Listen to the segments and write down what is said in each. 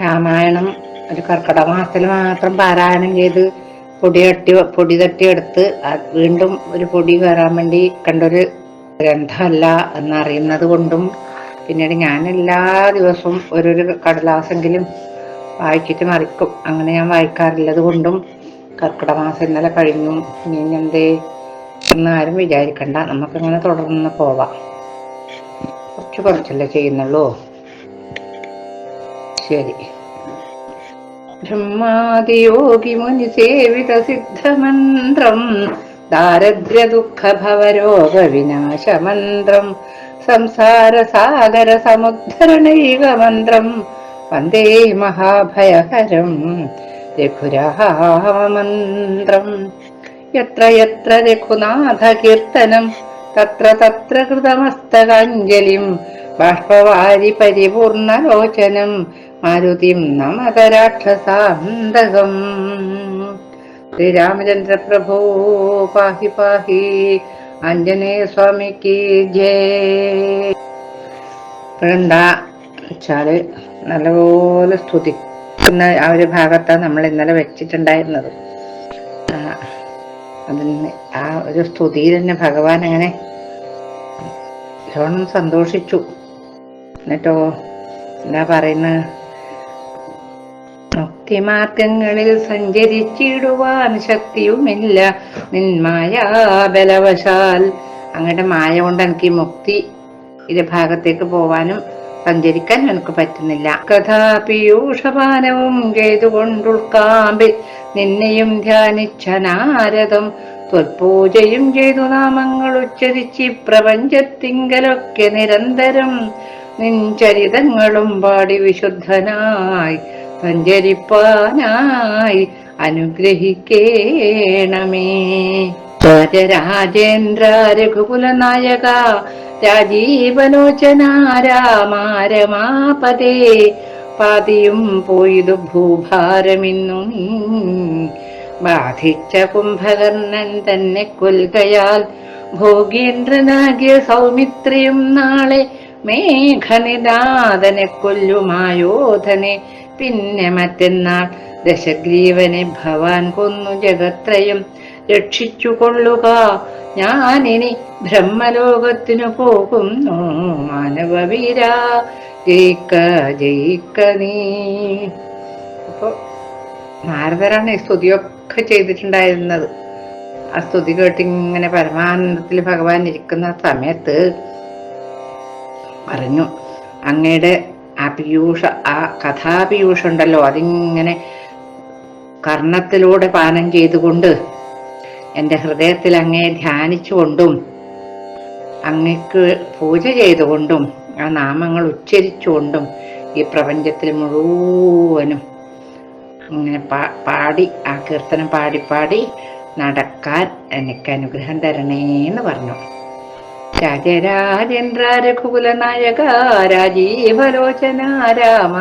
രാമായണം ഒരു കർക്കിടക മാസത്തിൽ മാത്രം പാരായണം ചെയ്ത് പൊടി തട്ടി പൊടി തട്ടിയെടുത്ത് വീണ്ടും ഒരു പൊടി കയറാൻ വേണ്ടി കണ്ടൊരു ഗ്രന്ഥമല്ല എന്നറിയുന്നത് കൊണ്ടും പിന്നീട് ഞാൻ എല്ലാ ദിവസവും ഓരോരു കടലാസെങ്കിലും വായിച്ചിട്ട് മറിക്കും. അങ്ങനെ ഞാൻ വായിക്കാറില്ലത് കൊണ്ടും കർക്കിടക മാസം ഇന്നലെ കഴിഞ്ഞു. ഇനി എന്തേ? എന്നാരും വിചാരിക്കണ്ട. നമുക്കങ്ങനെ തുടർന്ന് പോവാം. കുറച്ച് കുറച്ചല്ലേ ചെയ്യുന്നുള്ളൂ. ശരി. ബ്രഹ്മാതിയോഗി മുനി സേവിത സിദ്ധമന്ത്രം ദാരിദ്ര്യ ദുഃഖ ഭവരോഗ വിനാശമന്ത്രം സംസാര സാഗര സമുദ്ധരണൈക മന്ത്രം വന്ദേ മഹാഭയഹരം രഘുരാമന്ത്രം യത്ര യത്ര രഘുനാഥ കീർത്തനം തത്ര തത്ര കൃതമസ്തകാഞ്ജലിം ബാഷ്പവാരി പരിപൂർണലോചനം മാരുതിം നമത രാക്ഷസാന്തകം ശ്രീരാമചന്ദ്ര പ്രഭോ പാഹി പാഹി. ആഞ്ജനേയ സ്വാമിക്ക് ജയ വെച്ചാൽ നല്ലപോലെ സ്തുതിക്കുന്ന ആ ഒരു ഭാഗത്താണ് നമ്മൾ ഇന്നലെ വെച്ചിട്ടുണ്ടായിരുന്നത്. അതിന് ആ ഒരു സ്തുതിയിൽ തന്നെ ഭഗവാൻ അങ്ങനെ നല്ലോണം സന്തോഷിച്ചു. എന്നിട്ടോ എന്താ പറയുന്നത് മുക്തിമാർഗങ്ങളിൽ സഞ്ചരിച്ചിടുവാൻ ശക്തിയുമില്ല. നിന്മായ ബലവശാൽ. അങ്ങയുടെ മായ കൊണ്ട് എനിക്ക് മുക്തി ഇത് ഭാഗത്തേക്ക് പോവാനും സഞ്ചരിക്കാൻ എനിക്ക് പറ്റുന്നില്ല. കഥാപിയൂഷപാനവും ചെയ്തുകൊണ്ടുൾക്കാമ്പിൽ നിന്നെയും ധ്യാനിച്ച നാരദം ത്വൽപൂജയും ചെയ്തു നാമങ്ങൾ ഉച്ചരിച്ച് പ്രപഞ്ചത്തിങ്കലൊക്കെ നിരന്തരം നിൻ ചരിതങ്ങളും പാടി വിശുദ്ധനായി സഞ്ചരിപ്പാനായി അനുഗ്രഹിക്കേണമേ. രാജരാജേന്ദ്ര രഘുകുല നായക രാജീവലോചന രാമാരമാപതേ പാതിയും പോയതു ഭൂഭാരമിന്നും ബാധിച്ച കുംഭകർണൻ തന്നെ കൊൽകയാൽ. ഭോഗീന്ദ്രനാകിയ സൗമിത്രിയും നാളെ മേഘനിനാഥനെ കൊല്ലുമായോധനെ. പിന്നെ മറ്റന്നാൾ ദശഗ്രീവനെ ഭവാൻ കൊന്നു ജഗത്രയും. രക്ഷിച്ചുകൊള്ളുക ഞാനിനി ബ്രഹ്മലോകത്തിനു പോകുന്നു മാനവവീര. ജയിക്ക ജയിക്ക നീ. അപ്പൊ നാരദരാണ് ഈ സ്തുതിയൊക്കെ ചെയ്തിട്ടുണ്ടായിരുന്നത്. ആ സ്തുതി കേട്ട് ഇങ്ങനെ പരമാനന്ദത്തിൽ ഭഗവാൻ ഇരിക്കുന്ന സമയത്ത് പറഞ്ഞു അങ്ങയുടെ ആ പീയൂഷ ആ കഥാപീയൂഷ ഉണ്ടല്ലോ അതിങ്ങനെ കർണത്തിലൂടെ പാനം ചെയ്തുകൊണ്ട് എന്റെ ഹൃദയത്തിൽ അങ്ങയെ ധ്യാനിച്ചുകൊണ്ടും അങ്ങക്ക് പൂജ ചെയ്തുകൊണ്ടും ആ നാമങ്ങൾ ഉച്ചരിച്ചുകൊണ്ടും ഈ പ്രപഞ്ചത്തിൽ മുഴുവനും ഇങ്ങനെ പാടി ആ കീർത്തനം പാടി പാടി നടക്കാൻ എനിക്ക് അനുഗ്രഹം തരണേ എന്ന് പറഞ്ഞു. രാജരാജേന്ദ്ര രഘുകുല നായക രാജീവലോചന രാമ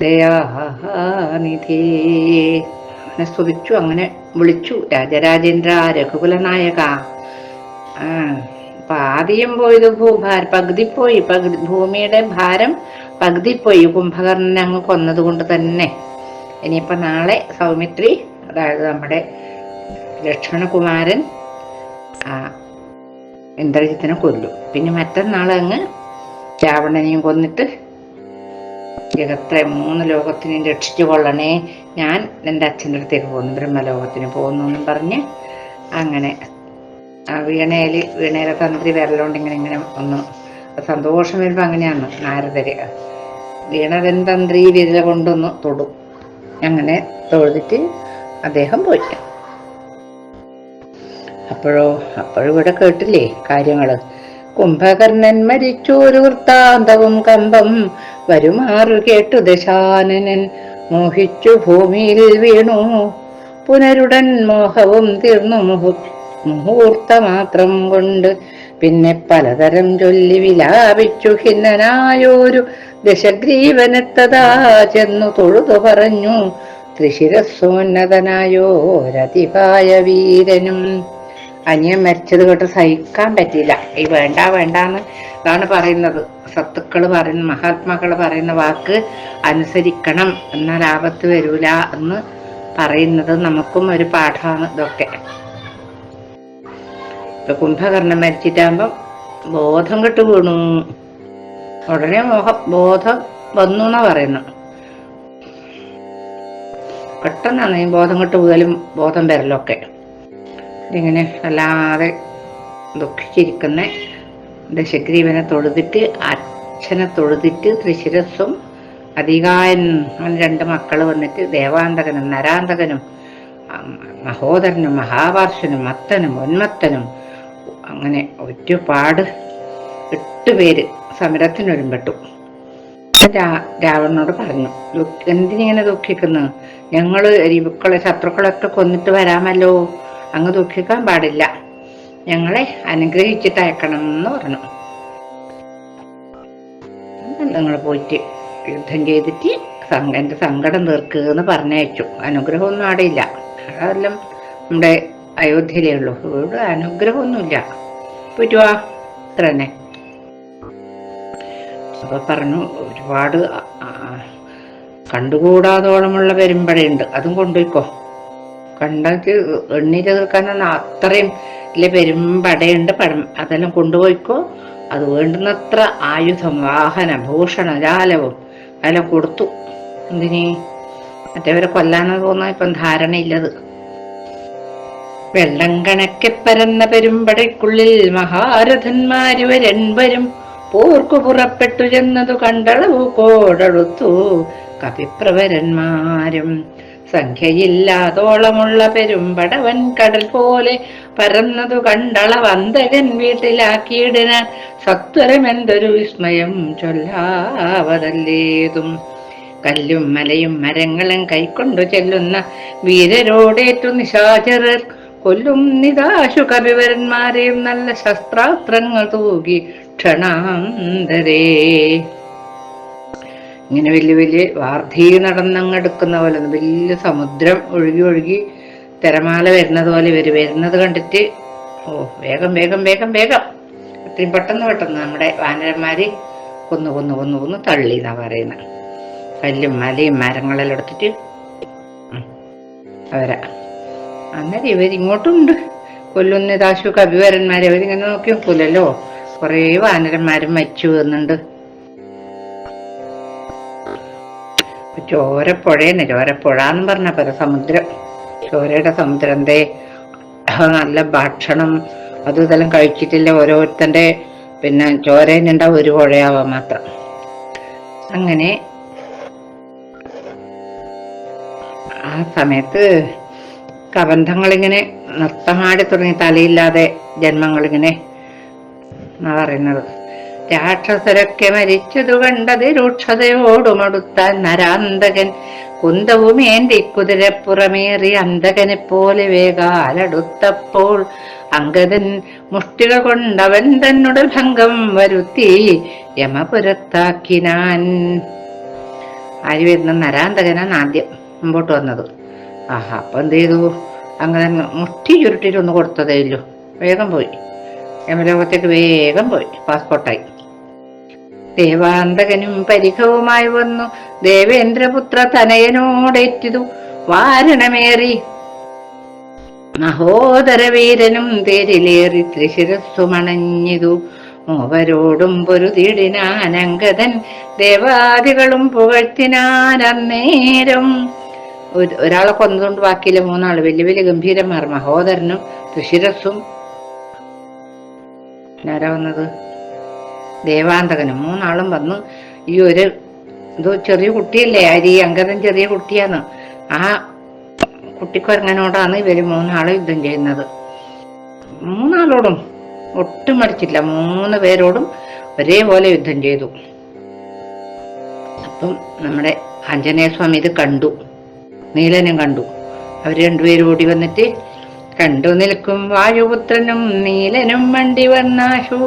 ദയാനിധി അങ്ങനെ സ്തുതിച്ചു അങ്ങനെ വിളിച്ചു രാജരാജേന്ദ്ര രഘുകുല നായക ആ പാതിയും പോയത് ഭൂഭാര പകുതി പോയി പകുതി ഭൂമിയുടെ ഭാരം പകുതി പോയി. കുംഭകർണനെ അങ്ങ് കൊന്നതുകൊണ്ട് തന്നെ ഇനിയിപ്പോ നാളെ സൗമിത്രി അതായത് നമ്മുടെ ലക്ഷ്മണകുമാരൻ ഇന്ദ്രജിത്തിനെ കൊല്ലും. പിന്നെ മറ്റന്നാൾ അങ്ങ് രാവണനെയും കൊന്നിട്ട് ജഗത്തെ മൂന്ന് ലോകത്തിനെയും രക്ഷിച്ചു കൊള്ളണേ. ഞാൻ എന്റെ അച്ഛന്റെ അടുത്തേക്ക് പോകുന്നു ബ്രഹ്മലോകത്തിന് പോകുന്നു എന്നും പറഞ്ഞ് അങ്ങനെ ആ വീണയിൽ വീണയിലെ തന്ത്രി വിരലോണ്ട് ഇങ്ങനെ ഇങ്ങനെ ഒന്ന് സന്തോഷം വരുമ്പോൾ അങ്ങനെയാണ് നാരദര്. വീണതൻ തന്ത്രി വിരല കൊണ്ടൊന്ന് തൊടും. അങ്ങനെ തൊഴുതിട്ട് അദ്ദേഹം പോയി അപ്പോഴോ അപ്പോഴും ഇവിടെ കേട്ടില്ലേ കാര്യങ്ങൾ? കുംഭകർണൻ മരിച്ചൊരു വൃത്താന്തവും കമ്പം വരുമാറു കേട്ടു ദശാനനൻ. മോഹിച്ചു ഭൂമിയിൽ വീണു. പുനരുടൻ മോഹവും തീർന്നു. മുഹു മുഹൂർത്ത മാത്രം കൊണ്ട് പിന്നെ പലതരം ചൊല്ലി വിലാപിച്ചു ഖിന്നനായോരു ദശഗ്രീവനെത്തതാ ചെന്നു തൊഴുതു പറഞ്ഞു. ത്രിശിരസോന്നതനായോരതിപായ വീരനും. അനിയൻ മരിച്ചത് കേട്ട് സഹിക്കാൻ പറ്റിയില്ല. ഈ വേണ്ട വേണ്ടാന്ന് അതാണ് പറയുന്നത്. സത്തുക്കൾ പറയുന്ന മഹാത്മാക്കൾ പറയുന്ന വാക്ക് അനുസരിക്കണം. എന്നാൽ ആപത്ത് വരൂല എന്ന് പറയുന്നത് നമുക്കും ഒരു പാഠമാണ് ഇതൊക്കെ. ഇപ്പൊ കുംഭകർണം മരിച്ചിട്ടാകുമ്പം ബോധം കെട്ടു വീണു. ഉടനെ മോഹ ബോധം വന്നു എന്നാ പറയുന്നു. പെട്ടെന്നാണ് ഈ ബോധം കെട്ട് പോകലും ബോധം വരലൊക്കെ. ഇങ്ങനെ അല്ലാതെ ദുഃഖിച്ചിരിക്കുന്ന ദശഗ്രീവനെ തൊഴുതിട്ട് അച്ഛനെ തൊഴുതിട്ട് തൃശിരസ്സും അധികായൻ അങ്ങനെ രണ്ട് മക്കൾ വന്നിട്ട് ദേവാന്തകനും നരാന്തകനും മഹോദരനും മഹാപാർശ്വനും മത്തനും ഉന്മത്തനും അങ്ങനെ ഒരുപാട് എട്ട് പേര് സമരത്തിനൊരുമ്പെട്ടു രാവണനോട് പറഞ്ഞു എന്തിനെ ദുഃഖിക്കുന്നു? ഞങ്ങൾ രിവുക്കളെ ശത്രുക്കളൊക്കെ കൊന്നിട്ട് വരാമല്ലോ. അങ്ങ് ദുഃഖിക്കാൻ പാടില്ല. ഞങ്ങളെ അനുഗ്രഹിച്ചിട്ട് അയക്കണം എന്ന് പറഞ്ഞു. നിങ്ങൾ പോയിട്ട് യുദ്ധം ചെയ്തിട്ട് എന്റെ സങ്കടം തീർക്കുക എന്ന് പറഞ്ഞയച്ചു. അനുഗ്രഹമൊന്നും അവിടെ ഇല്ല. അതെല്ലാം നമ്മുടെ അയോധ്യയിലേ ഒരു ഇവിടെ അനുഗ്രഹമൊന്നുമില്ല. പറ്റുവാ അത്ര തന്നെ അപ്പൊ പറഞ്ഞു ഒരുപാട് കണ്ടുകൂടാതോളമുള്ള പെരുമ്പടയുണ്ട്. അതും കൊണ്ടുപോയിക്കോ. കണ്ടിട്ട് എണ്ണി തീർക്കാനൊന്നും അത്രയും ഇല്ല പെരുമ്പടയുണ്ട്. പഴം അതെല്ലാം കൊണ്ടുപോയിക്കോ. അത് വേണ്ടുന്നത്ര ആയുധം വാഹന ഭൂഷണ ജാലവും അതെല്ലാം കൊടുത്തു. എന്തിനേ? മറ്റേവരെ കൊല്ലാനെന്ന് തോന്നാ ഇപ്പം ധാരണയില്ലത്. വെള്ളം കണക്കെ പരന്ന പെരുമ്പടയ്ക്കുള്ളിൽ മഹാരഥന്മാര് മഹാരഥന്മാരുവരെൺവരും പോർക്കു പുറപ്പെട്ടു ചെന്നതു കണ്ടളവു കോടടുത്തു കപിപ്രവരന്മാരും. സംഖ്യയില്ലാതോളമുള്ള പെരുമ്പടവൻ കടൽ പോലെ പരന്നതു കണ്ടളവന്തകൻ വീട്ടിലാക്കിയിടാൻ സത്വരമെന്തൊരു വിസ്മയം ചൊല്ലാവതല്ലേതും. കല്ലും മലയും മരങ്ങളും കൈക്കൊണ്ടു ചെല്ലുന്ന വീരരോടേറ്റു നിശാചരർ കൊല്ലും നിതാശു കവിവരന്മാരെയും നല്ല ശസ്ത്രാസ്ത്രങ്ങൾ തൂകി ക്ഷണാന്തരേ. ഇങ്ങനെ വലിയ വലിയ വാർധീ നടന്നങ്ങെടുക്കുന്ന പോലെ വലിയ സമുദ്രം ഒഴുകി ഒഴുകി തിരമാല വരുന്നത് പോലെ ഇവർ വരുന്നത് കണ്ടിട്ട് ഓ വേഗം വേഗം വേഗം വേഗം. അത്രയും പെട്ടെന്ന് പെട്ടെന്ന് നമ്മുടെ വാനരന്മാര് കൊന്നു കൊന്നു കൊന്നു കൊന്നു തള്ളി എന്നാ പറയുന്നത് കല്ലും മലയും മരങ്ങളെല്ലാം എടുത്തിട്ട് അവരാ അന്നേരം ഇവരിങ്ങോട്ടുണ്ട് കൊല്ലുന്ന ദാശു കവിവരന്മാരെ അവരിങ്ങനെ നോക്കി നോക്കൂലല്ലോ കുറേ വാനരന്മാരും മരിച്ചു വരുന്നുണ്ട് ചോരപ്പുഴയാണ്. ചോരപ്പുഴ എന്ന് പറഞ്ഞ പല സമുദ്രം. ചോരയുടെ സമുദ്രം എന്തേ? നല്ല ഭക്ഷണം. അത് ഇതെല്ലാം കഴിച്ചിട്ടില്ല ഓരോരുത്തന്റെ പിന്നെ ചോരേനുണ്ടാവും ഒരു പുഴയാവാൻ മാത്രം. അങ്ങനെ ആ സമയത്ത് കബന്ധങ്ങളിങ്ങനെ നൃത്തമാടി തുടങ്ങി തലയില്ലാതെ ജന്മങ്ങളിങ്ങനെ എന്നാ പറയുന്നത്. രാക്ഷസരൊക്കെ മരിച്ചതു കണ്ടത് രൂക്ഷതയോടുമടുത്താൻ നരാന്തകൻ. കുന്തവുമേന്തി കുതിരപ്പുറമേറി അന്തകനെ പോലെ വേഗാലടുത്തപ്പോൾ അങ്കദൻ മുഷ്ടികൾ കൊണ്ടവൻ തന്നുടൽ ഭംഗം വരുത്തി യമപുരത്താക്കിനാൻ ആര് വരുന്ന നരാന്തകനാണ് ആദ്യം മുമ്പോട്ട് വന്നത്. ആഹാ അപ്പൊ എന്ത് ചെയ്തു? അങ്ങനെ മുട്ടി ചുരുട്ടിയിട്ടൊന്ന് കൊടുത്തതേ ഇല്ലു വേഗം പോയി. യമലോകത്തേക്ക് വേഗം പോയി. പാസ്പോർട്ടായി. ദേവാന്തകനും പരിഹവുമായി വന്നു. ദേവേന്ദ്രപുത്ര തനയനോടേറ്റിതു. വാരണമേറി. മഹോദര വീരനും തേരിലേറി ത്രിശിരസ്സുമണഞ്ഞിതു. മൂവരോടും പൊരുതിടിനാനങ്കതൻ ദേവാദികളും പുകഴ്ത്തിനാനന്നേരം. ഒരാളെ കൊന്നതുകൊണ്ട് ബാക്കിയില്ല മൂന്നാൾ വലിയ വലിയ ഗംഭീരന്മാർ മഹോദരനും ഋഷിരസ്സും ആരാ വന്നത്? ദേവാന്തകനും. മൂന്നാളും വന്നു. ഈ ഒരു ഇത് ചെറിയ കുട്ടിയല്ലേ? അരി അങ്കദൻ ചെറിയ കുട്ടിയാണ്. ആ കുട്ടിക്കൊരങ്ങനോടാണ് ഇവർ മൂന്നാളും യുദ്ധം ചെയ്യുന്നത്. മൂന്നാളോടും ഒട്ടും മടിച്ചില്ല മൂന്ന് പേരോടും ഒരേപോലെ യുദ്ധം ചെയ്തു. അപ്പം നമ്മുടെ ആഞ്ജനേയ സ്വാമി ഇത് കണ്ടു. നീലനും കണ്ടു. അവർ രണ്ടുപേരും ഓടി വന്നിട്ട് കണ്ടു നിൽക്കും വായുപുത്രനും നീലനും വണ്ടി വന്നാശു.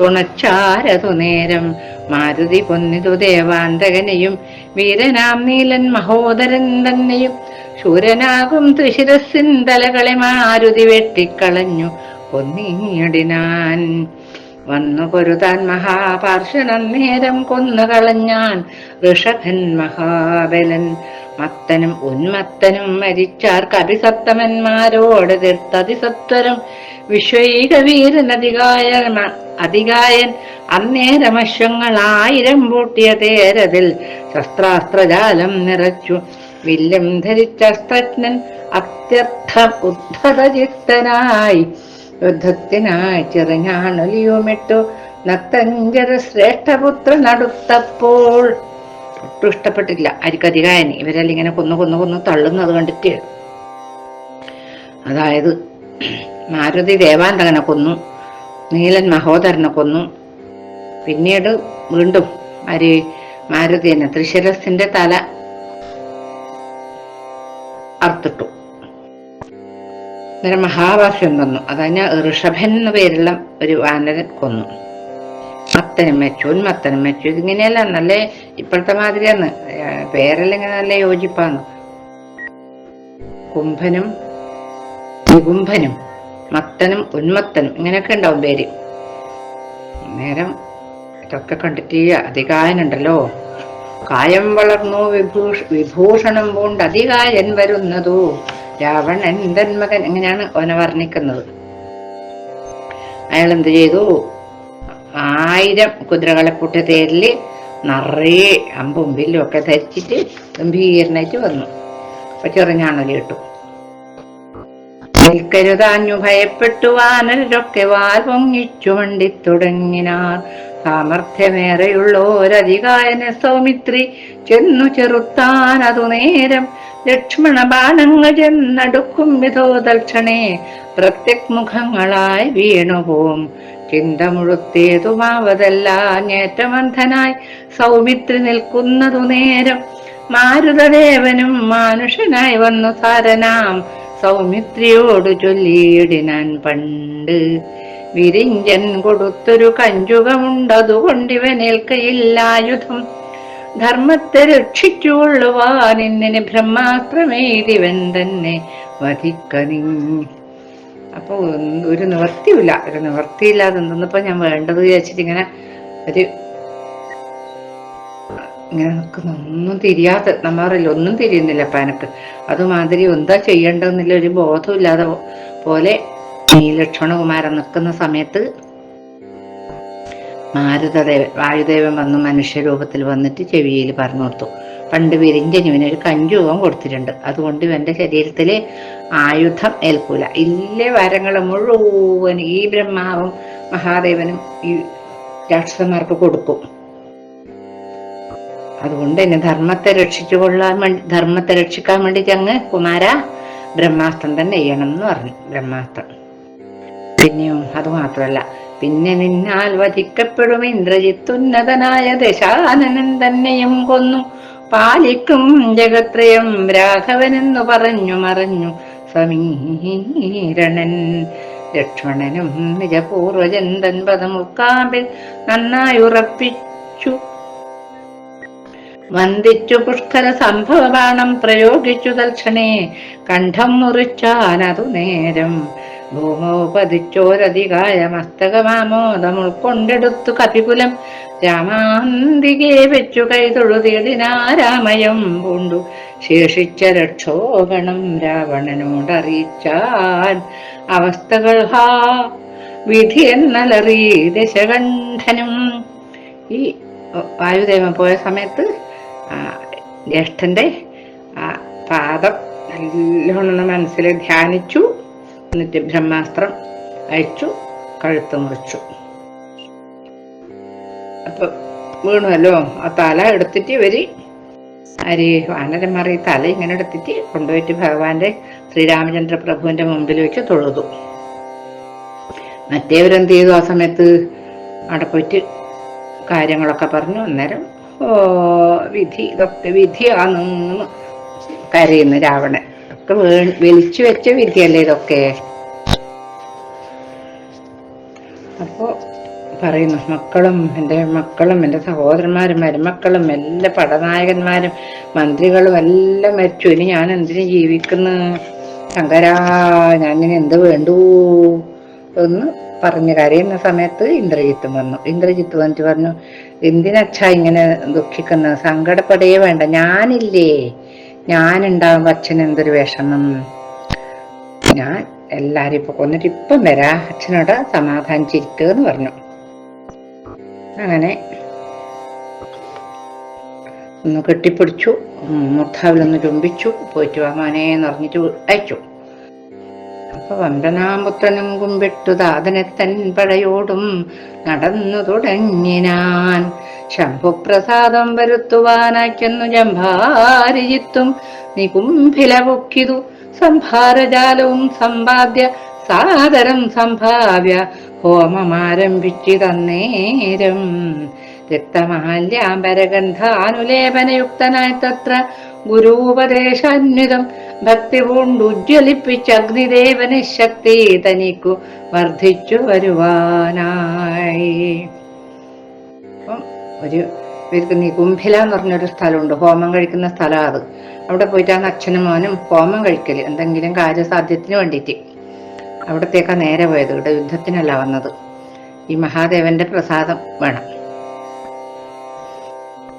തുണച്ചാരതു നേരം മാരുതി പൊന്നിതു ദേവാന്തകനെയും വീരനാം നീലൻ മഹോദരൻ തന്നെയും. ശൂരനാകും തൃശിരസിൻ തലകളെ മാരുതി വെട്ടിക്കളഞ്ഞു. കൊന്നീടിനാൻ വന്നു പൊരുതാൻ മഹാപാർശ്വനം നേരം കൊന്നുകളഞ്ഞാൻ ഋഷഭൻ മഹാബലൻ. മത്തനും ഉന്മത്തനും മരിച്ചാർ കവിസത്തമന്മാരോട് തീർത്തതിസത്വരം. വിശ്വൈക വീരനധികായ അധികായൻ അന്നേരമശ്വങ്ങളായിരം പൂട്ടിയ തേരതിൽ ശസ്ത്രാസ്ത്രജാലം നിറച്ചു. വില്യം ധരിച്ചസ്ത്രജ്ഞൻ അത്യർത്ഥം ഉദ്ധതചിത്തനായി. യുദ്ധത്തിനായി ചെറിഞ്ഞാണൊലിയുമിട്ടു നത്തഞ്ചര ശ്രേഷ്ഠപുത്രൻ അടുത്തപ്പോൾ ഒട്ടും ഇഷ്ടപ്പെട്ടില്ല അരിക്കധികായൻ ഇവരെല്ലാം ഇങ്ങനെ കൊന്നു കൊന്നു കൊന്നു തള്ളുന്നത് കണ്ടിട്ട്. അതായത് മാരുതി ദേവാന്തകനെ കൊന്നു. നീലൻ മഹോദരനെ കൊന്നു. പിന്നീട് വീണ്ടും അരി മാരുതി തന്നെ ത്രിശിരസിന്റെ തല അർത്തിട്ടു അന്നേരം മഹാഭാഷ്യം തന്നു അതഞ്ഞ ഋഷഭൻ എന്ന പേരുള്ള ഒരു വാനരൻ കൊന്നു. മത്തനും മെച്ചു മത്തനും മെച്ചു ഇതിങ്ങനെയല്ല നല്ല ഇപ്പോഴത്തെ മാതിരിയാണ്. പേരെല്ലാം ഇങ്ങനെ നല്ല യോജിപ്പാന്ന് കുംഭനും നികുംഭനും മത്തനും ഉന്മത്തനും ഇങ്ങനെയൊക്കെ ഉണ്ടാവും പേര്. നേരം ഇതൊക്കെ കണ്ടിട്ട് അധികായനുണ്ടല്ലോ. കായം വളർന്നു വിഭൂഷ വിഭൂഷണം പൂണ്ട് അധികായൻ വരുന്നതു? രാവണൻ എന്തൻ എങ്ങനെയാണ് ഓനെ വർണിക്കുന്നത്? അയാൾ എന്ത് ചെയ്തു? ആയിരം കുതിരകളെ കൂട്ടി തേരിൽ നിറയെ അമ്പും വില്ലും ഒക്കെ ധരിച്ചിട്ട് ഗംഭീരനായിട്ട് വന്നു. അപ്പൊ ചെറുഞ്ഞാണലി കിട്ടും ഭയപ്പെട്ടു വാനരൊക്കെ വാൽ പൊങ്ങിച്ചു വണ്ടി തുടങ്ങിനാർ സാമർഥ്യമേറെയുള്ളോരധികായന സൗമിത്രി ചെന്നു ചെറുത്താൻ അതു നേരം ലക്ഷ്മണ ബാണങ്ങൾ ചെന്നടുക്കും വിധോ ദക്ഷണേ പ്രത്യക്മുഖങ്ങളായി വീണുപോം. ചിന്ത മുഴുത്തേതുമാവതല്ല ഞേറ്റമന്ധനായി സൗമിത്രി നിൽക്കുന്നതു നേരം മാരുതദേവനും മാനുഷനായി വന്നു സാരനാം. സൗമിത്രിയോട് ചൊല്ലിയിടിനാൻ പണ്ട് വിരിഞ്ചൻ കൊടുത്തൊരു കഞ്ചുകമുണ്ടതുകൊണ്ടിവനേൽക്കയില്ലായുധം. ധർമ്മത്തെ രക്ഷിച്ചുകൊള്ളുവാൻ ഇന്നിന് ബ്രഹ്മാത്രമേതിവൻ തന്നെ വധിക്കനി അപ്പൊ ഒരു നിവർത്തിയില്ല ഒരു നിവർത്തിയില്ലാതെ എന്തെന്നിപ്പോ ഞാൻ വേണ്ടത് വിചാരിച്ചിട്ട് ഇങ്ങനെ ഒരു ഇങ്ങനെ നിൽക്കുന്ന. ഒന്നും തിരിയാത്ത നമ്മറില്ല ഒന്നും തിരിയുന്നില്ല അപ്പൊ അതുമാതിരി എന്താ ചെയ്യേണ്ടതെന്നില്ല ഒരു ബോധമില്ലാതെ പോലെ ഈ ലക്ഷ്മണകുമാരൻ നിൽക്കുന്ന സമയത്ത് മാരുതദേവൻ വായുദേവൻ വന്ന് മനുഷ്യരൂപത്തിൽ വന്നിട്ട് ചെവിയിൽ പറഞ്ഞു കൊടുത്തു. പണ്ട് വിരിഞ്ചൻ ഇവനൊരു കഞ്ചുകം കൊടുത്തിട്ടുണ്ട്. അതുകൊണ്ട് ഇവന്റെ ശരീരത്തിൽ ആയുധം ഏൽക്കൂല. ഇല്ലേ വരങ്ങൾ മുഴുവൻ ഈ ബ്രഹ്മാവും മഹാദേവനും ഈ രാക്ഷസന്മാർക്ക് കൊടുക്കും. അതുകൊണ്ട് തന്നെ ധർമ്മത്തെ രക്ഷിച്ചു കൊള്ളാൻ വേണ്ടി ധർമ്മത്തെ രക്ഷിക്കാൻ വേണ്ടിട്ട് അങ്ങ് കുമാര ബ്രഹ്മാസ്ത്രം തന്നെ ചെയ്യണം എന്ന് പറഞ്ഞു. ബ്രഹ്മാസ്ത്രം. പിന്നെയും അത് മാത്രമല്ല പിന്നെ നിന്നാൽ വധിക്കപ്പെടും ഇന്ദ്രജിത്തുന്നതനായ ദശാനനൻ തന്നെയും കൊന്നു. പാലിക്കും ജഗത്രയം രാഘവനെന്നു പറഞ്ഞു മറഞ്ഞു സമീരണൻ. ലക്ഷ്മണനും നിജപൂർവജൻ പദമുക്കാമ്പിൽ നന്നായി ഉറപ്പിച്ചു. വന്ദിച്ചു പുഷ്കര സംഭവബാണം പ്രയോഗിച്ചു തൽക്ഷണേ കണ്ഠം മുറിച്ചാനതു നേരം ഭൂമോപതിച്ചോരധികായ മസ്തകമാമോദം ഉൾക്കൊണ്ടെടുത്തു കപികുലം. രാമാന്തികെ വെച്ചു കൈതൊഴുതിയതിനാരാമയം പൂണ്ടു. ശേഷിച്ച രക്ഷോഗണം രാവണനോടറിയിച്ചാൻ അവസ്ഥകൾ ഹാ വിധി എന്നലറി ദശകണ്ഠനും. ഈ വായുദേവൻ പോയ സമയത്ത് ജ്യേഷ്ഠന്റെ പാദം നല്ലോണം മനസ്സിൽ ധ്യാനിച്ചു. എന്നിട്ട് ബ്രഹ്മാസ്ത്രം അയച്ചു കഴുത്ത് മുറിച്ചു. അപ്പൊ വീണുവല്ലോ ആ തല എടുത്തിട്ട് ഇവർ അരി വാനരന്മാർ ഈ തല ഇങ്ങനെ എടുത്തിട്ട് കൊണ്ടുപോയിട്ട് ഭഗവാന്റെ ശ്രീരാമചന്ദ്ര പ്രഭുവിന്റെ മുമ്പിൽ വെച്ച് തൊഴുതു. മറ്റേവരെന്ത് ചെയ്തു ആ സമയത്ത്? അവിടെ പോയിട്ട് കാര്യങ്ങളൊക്കെ പറഞ്ഞു. അന്നേരം ഓ വിധി ഇതൊക്കെ വിധിയാണെന്ന് കരയുന്നു രാവണൻ. ഒക്കെ വിളിച്ചു വെച്ച വിധിയല്ലേ ഇതൊക്കെ? അപ്പോ പറയുന്നു മക്കളും എന്റെ മക്കളും എന്റെ സഹോദരന്മാരും മരുമക്കളും എല്ലാ പടനായകന്മാരും മന്ത്രികളും എല്ലാം മരിച്ചു. ഇനി ഞാൻ എന്തിനു ജീവിക്കുന്നു? ശങ്കരാ ഞാൻ ഇനി എന്ത് വേണ്ടു? എന്ന് പറഞ്ഞ് കരയുന്ന സമയത്ത് ഇന്ദ്രജിത്ത് വന്നു. ഇന്ദ്രജിത്ത് വന്നിട്ട് പറഞ്ഞു എന്തിനച്ഛാ ഇങ്ങനെ ദുഃഖിക്കുന്നത് സങ്കടപ്പെടേ വേണ്ട. ഞാനില്ലേ ഞാനുണ്ടാവുമ്പോ അച്ഛൻ എന്തൊരു വിഷമം. ഞാൻ എല്ലാരും ഇപ്പൊ കൊന്നിട്ട് ഇപ്പം വരാ. അച്ഛനോട് സമാധാനിച്ചിരിക്കുക എന്ന് പറഞ്ഞു. അങ്ങനെ ഒന്ന് കെട്ടിപ്പിടിച്ചു. മുർത്താവിലൊന്ന് ചുംബിച്ചു. പോയിട്ട് വാ മോനെ അയച്ചു. അപ്പൊ വന്ദനാപുത്രനും കുമ്പിട്ടു തൻ പടയോടും നടന്നു തുടങ്ങിനാൻ. ശംഭുപ്രസാദം വരുത്തുവാനായ്ക്കുന്നു ജംഭാരിയിത്തും നികുംഭില പൊക്കിതു സംഭാരജാലവും സമ്പാദ്യ സാദരം സംഭാവ്യ ഹോമമാരംഭിച്ചു തന്നേരം രക്തമാല്യാംബരഗന്ധാനുലേപനയുക്തനായി തത്ര ഗുരുപദേശാന്വിതം ഭക്തി പൂണ്ടുജ്വലിപ്പിച്ച അഗ്നിദേവന് ശക്തി തനിക്കു വർദ്ധിച്ചു വരുവാനായി. അപ്പം ഒരു ഇവർക്ക് നികുംഭില എന്ന് പറഞ്ഞൊരു സ്ഥലമുണ്ട്. ഹോമം കഴിക്കുന്ന സ്ഥലം അത്. അവിടെ പോയിട്ടാണ് അച്ഛനും മോനും ഹോമം കഴിക്കൽ എന്തെങ്കിലും കാര്യസാധ്യത്തിന് വേണ്ടിയിട്ട്. അവിടത്തേക്കാണ് നേരെ പോയത്. ഇവിടെ യുദ്ധത്തിനല്ല വന്നത്. ഈ മഹാദേവന്റെ പ്രസാദം വേണം.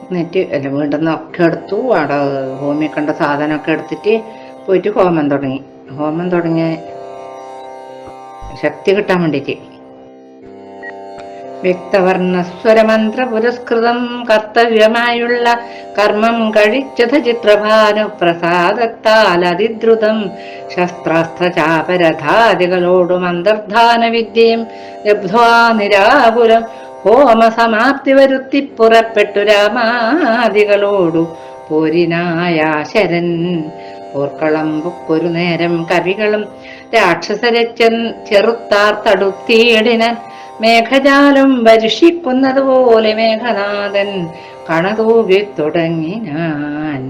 എന്നിട്ട് എല്ലാം വീണ്ടും ഒക്കെ എടുത്തു. അവിടെ ഹോമിൽ കണ്ട സാധനമൊക്കെ എടുത്തിട്ട് പോയിട്ട് ഹോമം തുടങ്ങി. ഹോമം തുടങ്ങിയ ശക്തി കിട്ടാൻ വേണ്ടിയിട്ട്. വ്യക്തവർണസ്വരമന്ത്ര പുരസ്കൃതം കർത്തവ്യമായുള്ള കർമ്മം കഴിച്ചത് ചിത്രഭാനു പ്രസാദത്താൽ അതിദ്രുതം. ശസ്ത്രാസ്ത്ര ചാപരഥാദികളോടും അന്തർധാന വിദ്യയും ലബ്ധ്വാ നിരാകുലം. ഹോമ സമാപ്തി വരുത്തി പുറപ്പെട്ടു രാമാദികളോടു പോരിനായാശരൻ പോർക്കളം ബുക്കൊരു നേരം കവികളും രാക്ഷസരെ ചെറുത്താർ തടുത്തിയിടിനൻ. മേഘജാലം വർഷിക്കുന്നത് പോലെ മേഘനാഥൻ കണതൂകി തുടങ്ങിനാൻ.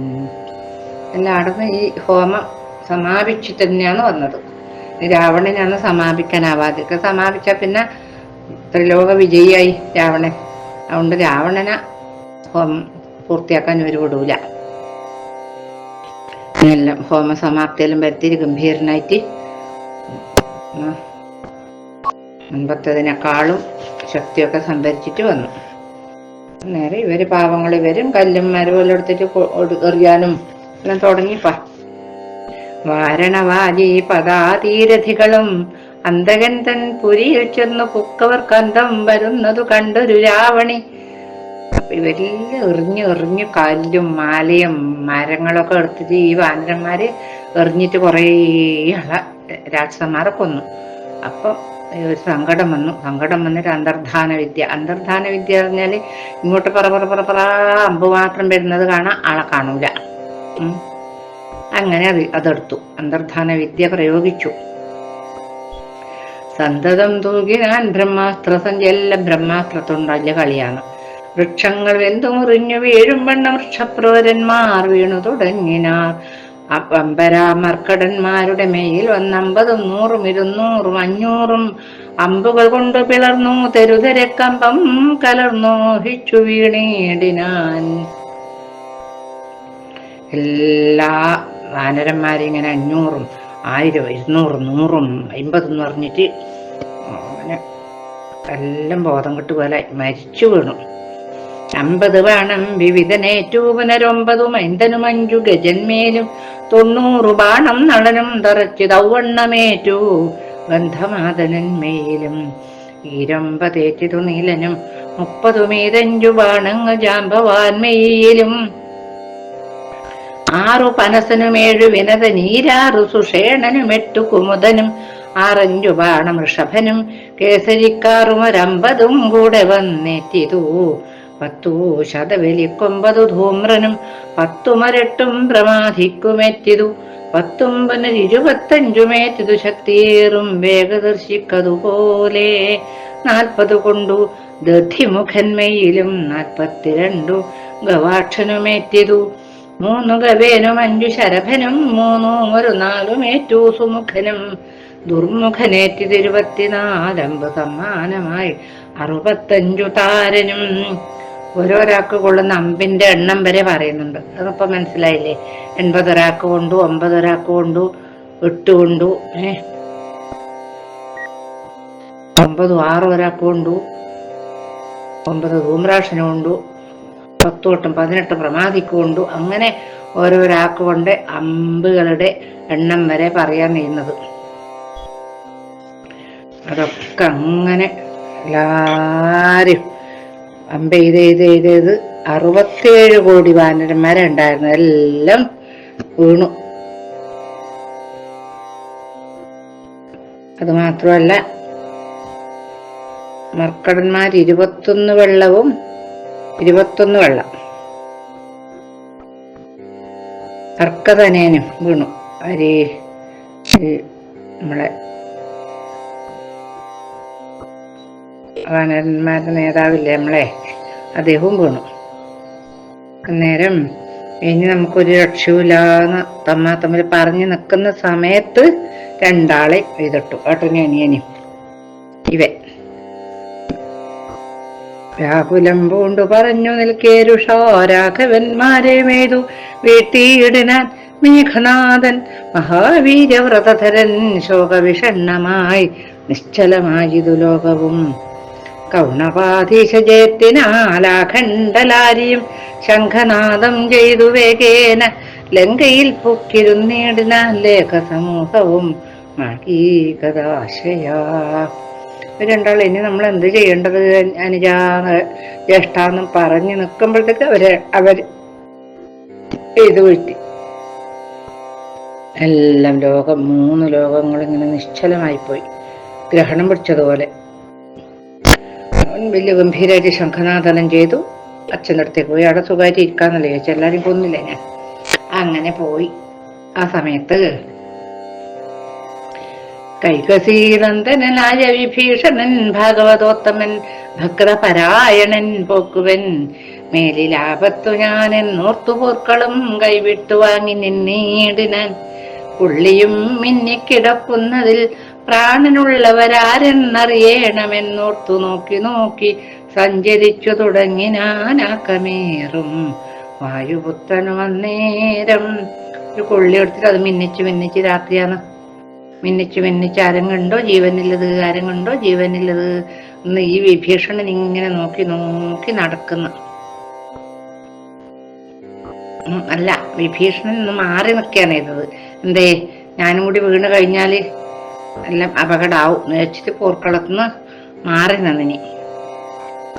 എല്ലായിടത്തും ഈ ഹോമം സമാപിച്ചിട്ട് തന്നെയാണ് വന്നത്. രാവണനാണ് സമാപിക്കാനാവാതിരിക്കുക. സമാപിച്ച പിന്നെ ത്രിലോക വിജയിയായി രാവണൻ. അതുകൊണ്ട് രാവണനെ ഹോമം പൂർത്തിയാക്കാൻ ഒരു വിടൂല എല്ലാം ഹോമ സമാപ്തിയെല്ലാം വരുത്തി ഗംഭീരനായിട്ട് മുൻപത്തതിനേക്കാളും ശക്തിയൊക്കെ സംഭരിച്ചിട്ട് വന്നു. നേരെ ഇവർ പാവങ്ങൾ ഇവരും കല്ലും മരവും എടുത്തിട്ട് എറിയാനും എല്ലാം തുടങ്ങിപ്പാ വാരണവാജി പദാതീരഥികളും അന്തകൻ തൻ പുരിയിൽ ചെന്നു പുക്കവർ കന്തം വരുന്നതു കണ്ടൊരു രാവണി. ഇവരെല്ലാം എറിഞ്ഞു എറിഞ്ഞു കല്ലും മാലയും മരങ്ങളൊക്കെ എടുത്തിട്ട് ഈ വാനരന്മാര് എറിഞ്ഞിട്ട് കുറേ രാക്ഷസന്മാരെ കൊന്നു. അപ്പം ഒരു സങ്കടം വന്നു. സങ്കടം വന്നിട്ട് അന്തർധാന വിദ്യ. അന്തർധാന വിദ്യ പറഞ്ഞാൽ ഇങ്ങോട്ട് പറ പറ പറ പറ അമ്പ് മാത്രം വരുന്നത് കാണാൻ ആളെ കാണൂല. അങ്ങനെ അത് അതെടുത്തു. അന്തർധാന വിദ്യ പ്രയോഗിച്ചു. സന്തതം തൂകി ഞാൻ ബ്രഹ്മാസ്ത്ര സഞ്ചെല്ലാം ബ്രഹ്മാസ്ത്രത്തുണ്ടല്ല കളിയാണ്. വൃക്ഷങ്ങൾ വെന്തുമുറിഞ്ഞു വീഴും വണ്ണ വൃക്ഷപ്രോരന്മാർ വീണു തുടങ്ങിനാർ. അമ്പരാമർക്കടന്മാരുടെ മേയിൽ വന്നമ്പതും നൂറും ഇരുന്നൂറും അഞ്ഞൂറും അമ്പുകൾ കൊണ്ട് പിളർന്നു തെരുതരക്കമ്പം കലർന്നു ഹിച്ചു വീണീടിനാൻ. എല്ലാ വാനരന്മാരിങ്ങനെ അഞ്ഞൂറും ആയിരം ഇരുന്നൂറ് നൂറും അമ്പതെന്ന് പറഞ്ഞിട്ട് അങ്ങനെ എല്ലാം ബോധം കിട്ടുപോലെ മരിച്ചു വീണു. അമ്പത് വേണം വിവിധനേറ്റു പുനരൊമ്പതും ഐന്തനും അഞ്ചു ഗജന്മേലും തൊണ്ണൂറു ബാണം നടനും തറച്ചു തൗവണ്ണമേറ്റു ബന്ധമാതനന്മേലും ഈരൊമ്പതേറ്റിതു നീലനും മുപ്പതുമീതഞ്ചു ബാണങ്ങൾ ജാമ്പവാൻമയിലും ആറു പനസനും ഏഴു വിനത നീരാറു സുഷേണനും എട്ടു കുമുദനും ആറഞ്ചു ബാണം ഋഷഭനും കേസരിക്കാറും ഒരമ്പതും കൂടെ വന്നെത്തിതു. പത്തു ശതവലിക്കൊമ്പതു ധൂമ്രനും പത്തുമരട്ടും പ്രമാധിക്കുമെത്തിതു. പത്തും ഇരുപത്തഞ്ചുമേറ്റതു ശക്തിയേറും വേഗദർശിക്കതുപോലെ നാൽപ്പത് കൊണ്ടു ദധിമുഖന്മയിലും നാൽപ്പത്തിരണ്ടു ഗവാക്ഷനുമേറ്റിതു മൂന്നു ഗവേനും അഞ്ചു ശരഭനും മൂന്നും ഒരു നാലുമേറ്റു സുമുഖനും. ദുർമുഖനേറ്റി തിരുപത്തിനാലമ്പ് സമ്മാനമായി അറുപത്തഞ്ചു താരനും. ഓരോരാൾക്ക് കൊള്ളുന്ന അമ്പിന്റെ എണ്ണം വരെ പറയുന്നുണ്ട്. അതിപ്പോ മനസ്സിലായില്ലേ? എൺപതൊരാക്ക് കൊണ്ടു ഒമ്പതൊരാക്ക് കൊണ്ടു എട്ട് കൊണ്ടു ഏ? ഒമ്പതും ആറും ഒരാൾക്ക് കൊണ്ടു ഒമ്പത് ധൂമ്രാക്ഷനും കൊണ്ടു പത്തു തൊട്ടും പതിനെട്ടും പ്രമാദിക്കൊണ്ടു അങ്ങനെ ഓരോരാക്കുകൊണ്ട് അമ്പുകളുടെ എണ്ണം വരെ പറയാൻ നീന്നത് അതൊക്കെ അങ്ങനെ എല്ലാരും അമ്പ ഇത് ഇത് ഇത് ഇത് അറുപത്തിയേഴ് കോടി വാനരന്മാരെ ഉണ്ടായിരുന്നു. എല്ലാം വീണു. അത് മാത്രമല്ല മർക്കടന്മാർ ഇരുപത്തൊന്ന് വെള്ളവും ഇരുപത്തൊന്ന് വെള്ളം. അർക്കതനേനും വീണു. അരി നമ്മളെ വാനരന്മാരുടെ നേതാവില്ലേ നമ്മളെ? അദ്ദേഹവും വീണു. അന്നേരം ഇനി നമുക്കൊരു രക്ഷയില്ലാന്ന് തമ്മ തമ്മിൽ പറഞ്ഞു നിൽക്കുന്ന സമയത്ത് രണ്ടാളെ എഴുതട്ടു. ഏട്ടനും അനിയനും. ഇവൻ. രാഹുലം പൂണ്ടു പറഞ്ഞു നിൽക്കേ രാഘവന്മാരെ മേതു. വീട്ടിയിടിനാൻ മേഘനാഥൻ മഹാവീരവ്രതധരൻ ശോകവിഷണ്ണമായി നിശ്ചലമായിതു ലോകവും. കൗണപാധീശജയത്തിനാലാഖണ്ഡലാരിയും ശംഖനാദം ചെയ്തു വേഗേന ലങ്കയിൽ പൊക്കിരുന്നേടിനാൻ ലേഖ സമൂഹവും മകീകഥാശയാ ഇവർ രണ്ടാൾ ഇനി നമ്മൾ എന്ത് ചെയ്യേണ്ടത്? അനുജാന്ന് ജ്യേഷ്ഠാന്നും പറഞ്ഞ് നിൽക്കുമ്പോഴത്തേക്ക് അവർ അവർ ചെയ്തു വീഴ്ത്തി. എല്ലാം ലോകം മൂന്ന് ലോകങ്ങൾ ഇങ്ങനെ നിശ്ചലമായി പോയി ഗ്രഹണം പിടിച്ചതുപോലെ. വലിയ ഗംഭീരമായിട്ട് ശംഖനാഥനം ചെയ്തു. അച്ഛന്റെ അടുത്തേക്ക് പോയി. അവിടെ സുഖമായിട്ട് ഇരിക്കാന്നല്ലേ ചോദിച്ചു. എല്ലാവരും കൊന്നില്ല ഞാൻ? അങ്ങനെ പോയി. ആ സമയത്ത് കൈകസീനന്ദനായ വിഭീഷണൻ ഭാഗവതോത്തമൻ ഭക്തപരായണൻ പോക്കുവൻ. മേലിലാപത്തു ഞാൻ എന്നോർത്തു പോർക്കളും കൈവിട്ടു വാങ്ങി നിന്നീടിനാൻ പുള്ളിയും മിന്നിക്കിടക്കുന്നതിൽ പ്രാണനുള്ളവരാരെന്നറിയണമെന്നോർത്തു നോക്കി നോക്കി സഞ്ചരിച്ചു തുടങ്ങിനാനാക്കമേറും വായുപുത്രൻ അന്നേരം ഒരു കൊള്ളിയെടുത്തിട്ട് അത് മിന്നിച്ച് മിന്നിച്ച് രാത്രിയാണ് മിന്നിച്ച് മിന്നിച്ച് ആരും കണ്ടോ? ജീവനില്ലത് ആരും കണ്ടോ? ജീവനില്ലത് എന്ന് ഈ വിഭീഷണൻ ഇങ്ങനെ നോക്കി നോക്കി നടക്കുന്നു. അല്ല വിഭീഷണൻ ഒന്ന് മാറി നിൽക്കുകയാണ് ചെയ്തത്. എന്തേ ഞാനും കൂടി വീണ് കഴിഞ്ഞാൽ എല്ലാം അപകടാവും നേച്ചിട്ട് പോർക്കളത്തുനിന്ന് മാറി നന്ദിനി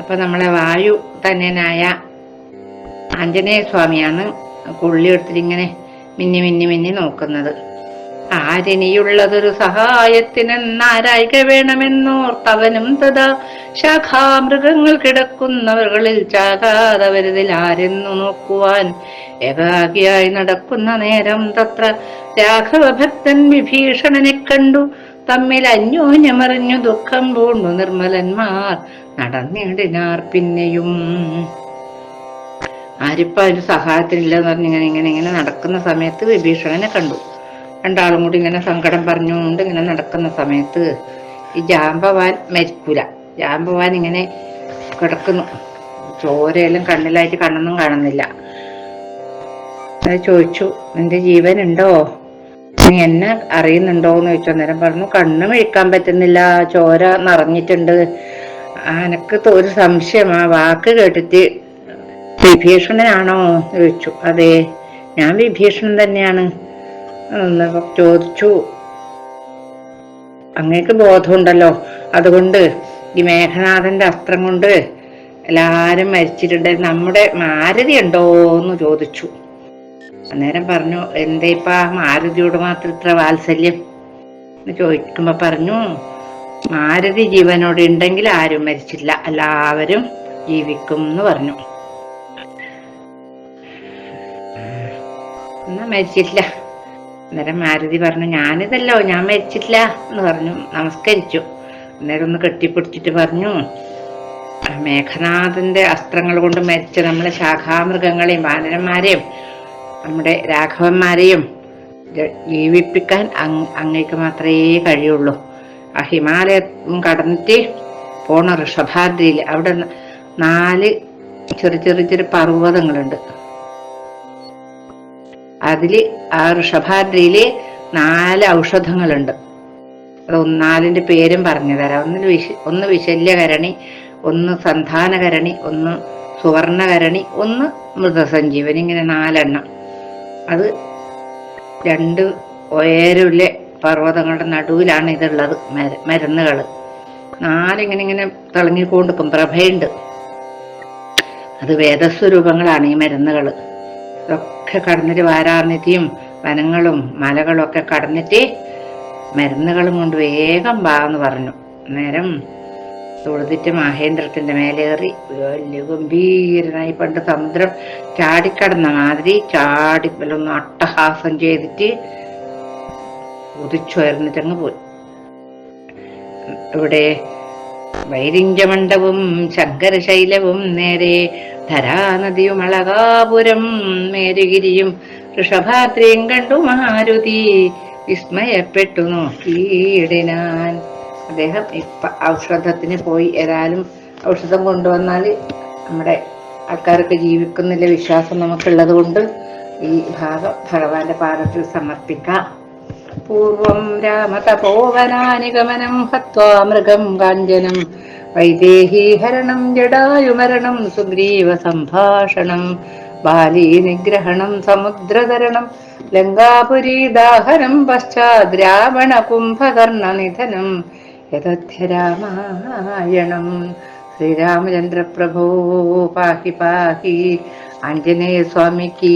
അപ്പൊ നമ്മളെ വായു തന്നെയായ ആഞ്ജനേയ സ്വാമിയാണ് കൊള്ളി എടുത്തിട്ട് ഇങ്ങനെ മിന്നി മിന്നി മിന്നി നോക്കുന്നത്. ആരിനിയുള്ളതൊരു സഹായത്തിനെന്നാരായിക വേണമെന്നോർത്തവനും തഥാ. ശാഖാമൃഗങ്ങൾ കിടക്കുന്നവകളിൽ ചാകാതവരുതിൽ ആരെന്നു നോക്കുവാൻ ഏകാഗിയായി നടക്കുന്ന നേരം തത്ര. രാഘവഭക്തൻ വിഭീഷണനെ കണ്ടു. തമ്മിൽ അന്യോന്യമറിഞ്ഞു ദുഃഖം പൂണ്ടു നിർമ്മലന്മാർ നടന്നിടിനാർ പിന്നെയും. ആരിപ്പ ഒരു സഹായത്തിനില്ലെന്ന് പറഞ്ഞ് ഇങ്ങനെ ഇങ്ങനെ ഇങ്ങനെ നടക്കുന്ന സമയത്ത് വിഭീഷണനെ കണ്ടു. രണ്ടാളും കൂടി ഇങ്ങനെ സങ്കടം പറഞ്ഞുകൊണ്ട് ഇങ്ങനെ നടക്കുന്ന സമയത്ത് ഈ ജാമ്പവാൻ മരിക്കൂല. ജാമ്പവാൻ ഇങ്ങനെ കിടക്കുന്നു. ചോരയിലും കണ്ണിലായിട്ട് കണ്ണൊന്നും കാണുന്നില്ല. ചോദിച്ചു നിന്റെ ജീവൻ ഉണ്ടോ? നീ എന്നെ അറിയുന്നുണ്ടോ? എന്ന് ചോദിച്ചു. അന്നേരം പറഞ്ഞു കണ്ണ് മിഴിക്കാൻ പറ്റുന്നില്ല. ചോര നിറഞ്ഞിട്ടുണ്ട്. എനക്ക് ഒരു സംശയം. ആ വാക്ക് കേട്ടിട്ട് വിഭീഷണനാണോ? ചോദിച്ചു. അതെ ഞാൻ വിഭീഷണൻ തന്നെയാണ്. ചോദിച്ചു. അങ്ങേക്ക് ബോധമുണ്ടല്ലോ. അതുകൊണ്ട് ഈ മേഘനാഥന്റെ അസ്ത്രം കൊണ്ട് എല്ലാരും മരിച്ചിട്ടുണ്ട്. നമ്മുടെ മാരുതി ഉണ്ടോ എന്ന് ചോദിച്ചു. അന്നേരം പറഞ്ഞു എന്തേപ്പാ? മാരുതിയോട് മാത്രം ഇത്ര വാത്സല്യം? എന്ന് ചോദിക്കുമ്പോ പറഞ്ഞു മാരുതി ജീവനോട് ഉണ്ടെങ്കിൽ ആരും മരിച്ചില്ല. എല്ലാവരും ജീവിക്കും എന്ന് പറഞ്ഞു. എന്നാ മരിച്ചിട്ടില്ല. അന്നേരം മാരുതി പറഞ്ഞു ഞാനിതല്ലോ ഞാൻ മരിച്ചിട്ടില്ല എന്ന് പറഞ്ഞു നമസ്കരിച്ചു. അന്നേരം ഒന്ന് കെട്ടിപ്പിടിച്ചിട്ട് പറഞ്ഞു "ആ മേഘനാഥന്റെ അസ്ത്രങ്ങൾ കൊണ്ട് മരിച്ച നമ്മളെ ശാഖാമൃഗങ്ങളെയും വാനരന്മാരെയും നമ്മുടെ രാഘവന്മാരെയും ജീവിപ്പിക്കാൻ അങ് അങ്ങേക്ക് മാത്രമേ കഴിയുള്ളൂ. ആ ഹിമാലയം കടന്നിട്ട് പോണ ഋഷഭാദ്രിയിൽ അവിടെ നാല് ചെറിയ ചെറിയ ചെറിയ പർവതങ്ങളുണ്ട്. അതിൽ ആ ഋഷഭാദ്രിയിൽ നാല് ഔഷധങ്ങളുണ്ട്. അത് നാലിന്റെ പേരും പറഞ്ഞു തരാം. ഒന്ന് വിശ ഒന്ന് വിശല്യകരണി ഒന്ന് സന്താനകരണി ഒന്ന് സുവർണകരണി ഒന്ന് മൃതസഞ്ജീവൻ ഇങ്ങനെ നാലെണ്ണം. അത് രണ്ട് ഉയരുള്ള പർവതങ്ങളുടെ നടുവിലാണ് ഇതുള്ളത് മര മരുന്നുകൾ നാലിങ്ങനെ ഇങ്ങനെ തിളങ്ങിക്കൊണ്ടിരിക്കും പ്രഭയുണ്ട്. അത് വേദസ്വരൂപങ്ങളാണ് ഈ മരുന്നുകൾ ഇതൊക്കെ കടന്നിട്ട് വാരാർനിധിയും വനങ്ങളും മലകളും ഒക്കെ കടന്നിട്ട് മരുന്നുകളും കൊണ്ട് വേഗം വാ എന്ന് പറഞ്ഞു. നേരം തൊഴുതിട്ട് മഹേന്ദ്രത്തിന്റെ മേലേറി വലിയ ഗംഭീരനായി പണ്ട് സമുദ്രം ചാടിക്കടന്ന മാതിരി ചാടി വല്ലൊന്ന് അട്ടഹാസം ചെയ്തിട്ട് ഉദിച്ചുയർന്നിട്ടങ്ങ് പോയി. ഇവിടെ വൈരിഞ്ചമണ്ഡവും ശങ്കരശൈലവും നേരെ ധരാനദിയും അളകാപുരം മേരുഗിരിയും ഋഷഭാദ്രിയും കണ്ടു മാരുതി. വിസ്മയപ്പെട്ടു നോക്കിയിടിനാൻ. അദ്ദേഹം ഇപ്പൊ ഔഷധത്തിന് പോയി. ഏതായാലും ഔഷധം കൊണ്ടുവന്നാൽ നമ്മുടെ ആൾക്കാർക്ക് ജീവിക്കുന്നില്ല? വിശ്വാസം നമുക്കുള്ളത് കൊണ്ട് ഈ ഭാഗം ഭഗവാന്റെ പാദത്തിൽ സമർപ്പിക്കാം. പൂർവം രാമതപോവനാനിഗമനം ഹത്വാ മൃഗം കാഞ്ചനം വൈദേഹീഹരണം ജടായുമരണം സുഗ്രീവ സംഭാഷണം. ബാലീ നിഗ്രഹണം സമുദ്രതരണം ലങ്കാപുരി ദാഹനം പശ്ചാത് രാവണ കുംഭകർണ നിധനം. യഥ്യ രാമായണം. ശ്രീരാമചന്ദ്ര പാഹി പാഹി. ആഞ്ജനേയ സ്വാമിക്ക്